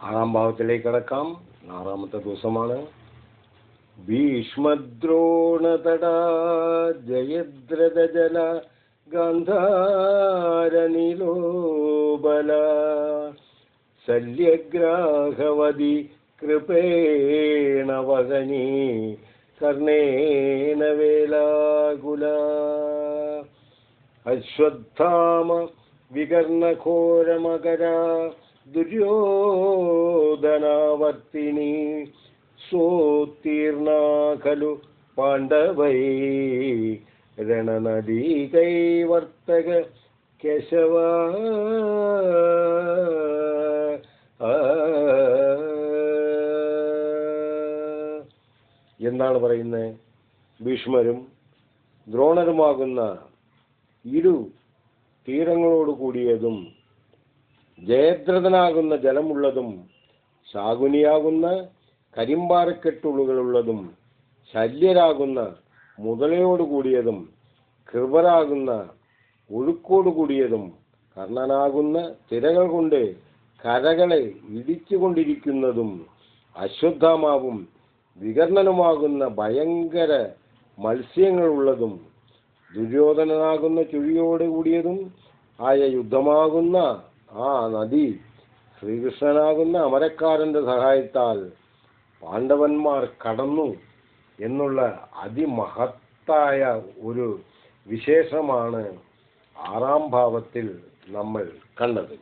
आम् भावेकम् आमसमाण भीष्मद्रोणतडा जयद्रदजल गन्धारनि लोबल शल्यग्राघवति कृपेण वसनी कर्णेणवेलाकुल अश्वत्थाम विकर्णघोरमकरा ദുര്യോധനാവർത്തിനി സോത്തീർണാ ഖലു പാണ്ഡവൈ. രണനദീകൈവർത്തക കേശവ. എന്താണ് പറയുന്നത് ഭീഷ്മരും ദ്രോണരുമാകുന്ന ഇരു തീരങ്ങളോട് കൂടിയതും ജയദ്രഥനാകുന്ന ജലമുള്ളതും ശാകുനിയാകുന്ന കരിമ്പാറക്കെട്ടുള്ളുകളുള്ളതും ശല്യരാകുന്ന മുതലയോട് കൂടിയതും കൃപരാകുന്ന ഒഴുക്കോട് കൂടിയതും കർണനാകുന്ന തിരകൾ കൊണ്ട് കരകളെ ഇടിച്ചുകൊണ്ടിരിക്കുന്നതും അശ്വത്ഥമാവും വികർണനുമാകുന്ന ഭയങ്കര മത്സ്യങ്ങളുള്ളതും ദുര്യോധനനാകുന്ന ചുഴിയോട് കൂടിയതും ആയ യുദ്ധമാകുന്ന ആ നദി ശ്രീകൃഷ്ണനാകുന്ന അമരക്കാരന്റെ സഹായത്താൽ പാണ്ഡവന്മാർ കടന്നു എന്നുള്ള അതിമഹത്തായ ഒരു വിശേഷമാണ് ആറാം ഭാവത്തിൽ നമ്മൾ കണ്ടത്.